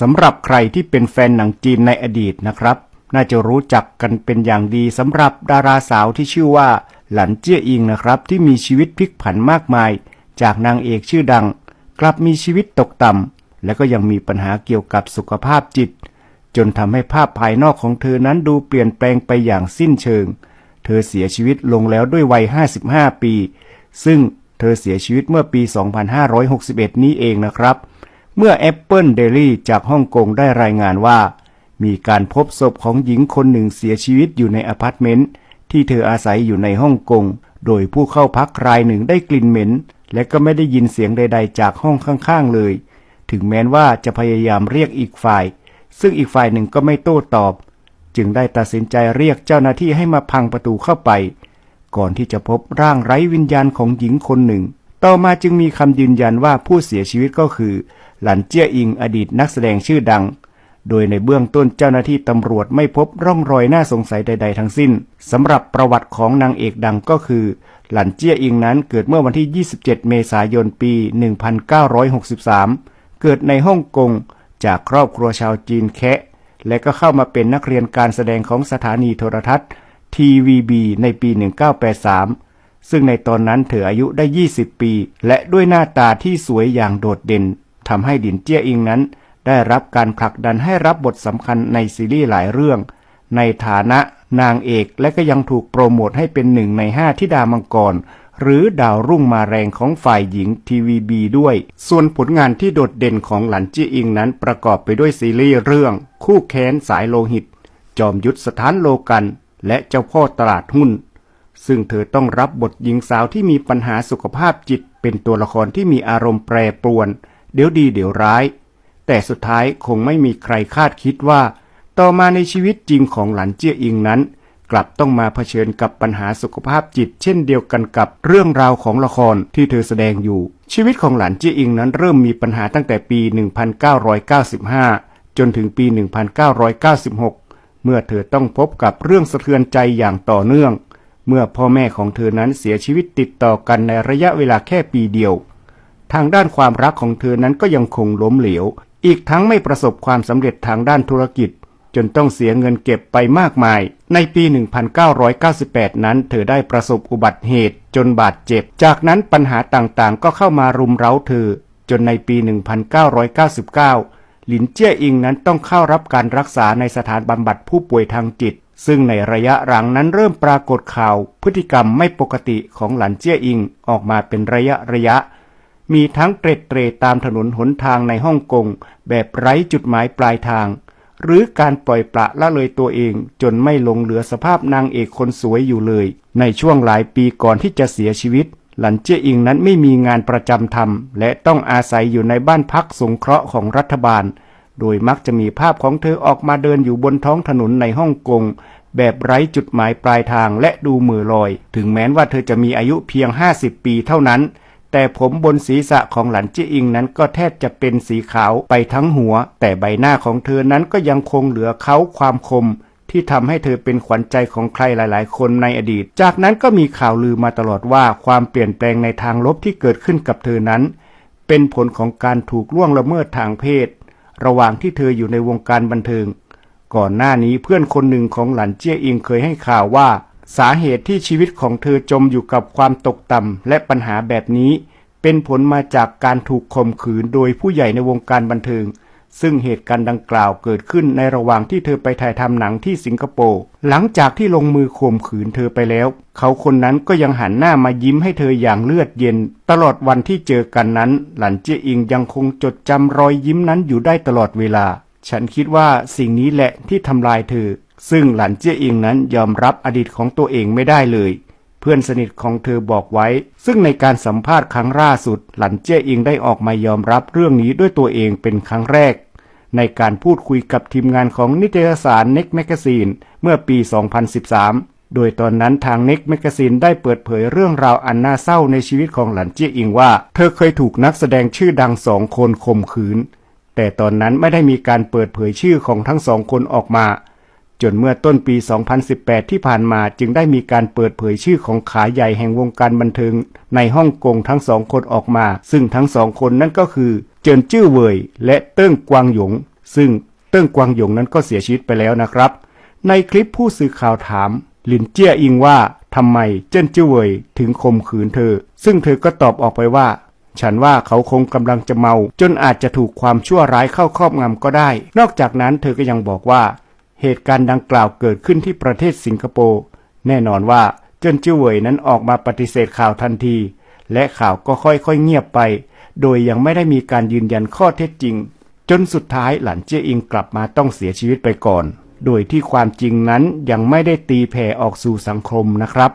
สำหรับใครที่เป็นแฟนหนังจีนในอดีตนะครับ น่าจะรู้จักกันเป็นอย่างดีสำหรับดาราสาวที่ชื่อว่า หลันเจี้ยอิงนะครับ ที่มีชีวิตพลิกผันมากมาย จากนางเอกชื่อดัง กลับมีชีวิตตกต่ำและก็ยังมีปัญหาเกี่ยวกับสุขภาพจิต จนทำให้ภาพภายนอกของเธอนั้นดูเปลี่ยนแปลงไปอย่างสิ้นเชิง เธอเสียชีวิตลงแล้วด้วยวัย 55 ปี ซึ่งเธอเสียชีวิตเมื่อปี 2561 นี้เองนะครับ เมื่อ Apple Daily จากฮ่องกงได้รายงานว่า มีการพบศพของหญิงคนหนึ่งเสียชีวิตอยู่ในอพาร์ตเมนต์ที่เธออาศัยอยู่ในฮ่องกง โดยผู้เข้าพักรายหนึ่งได้กลิ่นเหม็น และก็ไม่ได้ยินเสียงใด ๆ จากห้องข้างๆเลย ถึงแม้ว่าจะพยายามเรียกอีกฝ่าย ซึ่งอีกฝ่ายหนึ่งก็ไม่โต้ตอบ จึงได้ตัดสินใจเรียกเจ้าหน้าที่ให้มาพังประตูเข้าไป ก่อนที่จะพบร่างไร้วิญญาณของหญิงคนหนึ่ง ต่อมาจึงมีคำยืนยันว่าผู้เสียชีวิตก็คือ หลันเจี้ยอิงอดีตนักแสดงชื่อดัง โดยในเบื้องต้นเจ้าหน้าที่ตำรวจไม่พบร่องรอยน่าสงสัยใด ๆ ทั้งสิ้นสำหรับประวัติของนางเอกดังก็คือ หลันเจี้ยอิงนั้นเกิดเมื่อวันที่ 27 เมษายนปี 1963 เกิดในฮ่องกงจากครอบครัวชาวจีนแคะและก็เข้ามาเป็นนักเรียนการแสดงของสถานีโทรทัศน์ TVB ในปี 1983 ซึ่งในตอนนั้นเธออายุได้ 20 ปี และด้วยหน้าตาที่สวยอย่างโดดเด่นทำให้ดินเจี้ยอิงนั้น ได้รับการผลักดันให้รับบทสำคัญในซีรีส์หลายเรื่อง ในฐานะนางเอกและก็ยังถูกโปรโมทให้เป็นหนึ่งในห้าทิดามังกร หรือดาวรุ่งมาแรงของฝ่ายหญิงทีวีบีด้วย ส่วนผลงานที่โดดเด่นของหลันจี้อิงนั้นประกอบไปด้วยซีรีส์เรื่อง คู่แค้นสายโลหิต จอมยุทธสถานโลกัน และเจ้าพ่อตลาดหุ้น ซึ่งเธอต้องรับบทหญิงสาวที่มีปัญหาสุขภาพจิต เป็นตัวละครที่มีอารมณ์แปรปรวน เดี๋ยวดีเดี๋ยวร้าย แต่สุดท้ายคงไม่มีใครคาดคิดว่า ต่อมาในชีวิตจริงของหลันเจี้ยอิงนั้น กลับต้องมาเผชิญกับปัญหาสุขภาพจิต เช่นเดียวกันกับเรื่องราวของละครที่เธอแสดงอยู่ ชีวิตของหลันเจี้ยอิงนั้นเริ่มมีปัญหาตั้งแต่ปี 1995 จนถึงปี 1996 เมื่อเธอต้องพบกับเรื่องสะเทือนใจอย่างต่อเนื่อง เมื่อพ่อแม่ของเธอนั้นเสียชีวิตติดต่อกันในระยะเวลาแค่ปีเดียว ทางด้านความรักของเธอนั้นก็ยังคงล้มเหลว อีกทั้งไม่ประสบความสำเร็จทางด้านธุรกิจ จนต้องเสียเงินเก็บไปมากมาย ในปี 1998 นั้นเธอได้ประสบอุบัติเหตุจนบาดเจ็บ จากนั้นปัญหาต่างๆ ก็เข้ามารุมเร้าเธอ จนในปี 1999 หลินเจี้ยอิงนั้นต้องเข้ารับการรักษาในสถานบำบัดผู้ป่วยทางจิต ซึ่งในระยะหลังนั้นเริ่มปรากฏข่าวพฤติกรรมไม่ปกติของหลันเจี้ยอิงออกมาเป็นระยะระยะ มีทั้งเตร็ดเตรตามถนนหนทางในฮ่องกงแบบไร้จุดหมายปลายทาง หรือการปล่อยปละละเลยตัวเองจนไม่ลงเหลือสภาพนางเอกคนสวยอยู่เลย ในช่วงหลายปีก่อนที่จะเสียชีวิต หลันเจี้ยอิงนั้นไม่มีงานประจำทำและต้องอาศัยอยู่ในบ้านพักสงเคราะห์ของรัฐบาล โดยมักจะมีภาพของเธอออกมาเดินอยู่บนท้องถนนในฮ่องกง แบบไร้จุดหมายปลายทางและดูมือลอย ถึงแม้ว่าเธอจะมีอายุเพียง 50 ปีเท่านั้น แต่ผมบนศีรษะของหลันจี้อิงนั้นก็แทบจะเป็นสีขาวไปทั้งหัว แต่ใบหน้าของเธอนั้นก็ยังคงเหลือเขาความคมที่ทำให้เธอเป็นขวัญใจของใครหลาย ๆ คนในอดีต จากนั้นก็มีข่าวลือมาตลอดว่าความเปลี่ยนแปลงในทางลบที่เกิดขึ้นกับเธอนั้น เป็นผลของการถูกล่วงละเมิดทางเพศ ระหว่างที่เธออยู่ในวงการบันเทิง ก่อนหน้านี้เพื่อนคนหนึ่งของหลันเจี้ยอิงเคยให้ข่าวว่า สาเหตุที่ชีวิตของเธอจมอยู่กับความตกต่ำและปัญหาแบบนี้ เป็นผลมาจากการถูกข่มขืนโดยผู้ใหญ่ในวงการบันเทิง ซึ่งเหตุการณ์ดังกล่าวเกิดขึ้นในระหว่างที่เธอไปถ่ายทำหนังที่สิงคโปร์ หลังจากที่ลงมือข่มขืนเธอไปแล้ว เขาคนนั้นก็ยังหันหน้ามายิ้มให้เธออย่างเลือดเย็น ตลอดวันที่เจอกันนั้น หลันเจียอิงยังคงจดจำรอยยิ้มนั้นอยู่ได้ตลอดเวลา ฉันคิดว่าสิ่งนี้แหละที่ทำลายเธอ ซึ่งหลันเจียอิงนั้นยอมรับอดีตของตัวเองไม่ได้เลย เพื่อนสนิทของเธอบอกไว้ ซึ่งในการสัมภาษณ์ครั้งล่าสุด หลันเจี้ยอิงได้ออกมายอมรับเรื่องนี้ด้วยตัวเองเป็นครั้งแรก ในการพูดคุยกับทีมงานของนิตยสาร Next Magazine เมื่อปี 2013โดยตอนนั้นทาง Next Magazine ได้เปิดเผยเรื่องราวอันน่าเศร้าในชีวิตของหลันเจี้ยอิงว่า เธอเคยถูกนักแสดงชื่อดังสองคนข่มขืน แต่ตอนนั้นไม่ได้มีการเปิดเผยชื่อของทั้งสองคนออกมา จนเมื่อต้นปี 2018 ที่ผ่านมาจึงได้มีการเปิดเผยชื่อของขาใหญ่แห่งวงการบันเทิง ในฮ่องกงทั้งสองคนออกมา ซึ่งทั้งสองคนนั่นก็คือ เจินจื้อเว่ยและเติ้งกวางหยง ซึ่งเติ้งกวางหยงนั้นก็เสียชีวิตไปแล้วนะครับ ในคลิปผู้สื่อข่าวถาม หลินเจี้ยอิงว่าทำไมเจิ้นจิ้วเว่ยถึงข่มขืนเธอ ซึ่งเธอก็ตอบออกไปว่า ฉันว่าเขาคงกำลังจะเมา จนอาจจะถูกความชั่วร้ายเข้าครอบงำก็ได้ นอกจากนั้นเธอก็ยังบอกว่า เหตุการณ์ดังกล่าวเกิดขึ้นที่ประเทศสิงคโปร์แน่นอนว่าเจิ้นจิ้วเวยนั้นออกมาปฏิเสธข่าวทันที และข่าวก็ค่อยๆเงียบไป โดยยังไม่ได้มีการยืนยันข้อเท็จจริง จนสุดท้ายหลานเจี้ยอิงกลับมาต้องเสียชีวิตไปก่อน โดยที่ความจริงนั้นยังไม่ได้ตีแผ่ออกสู่สังคมนะครับ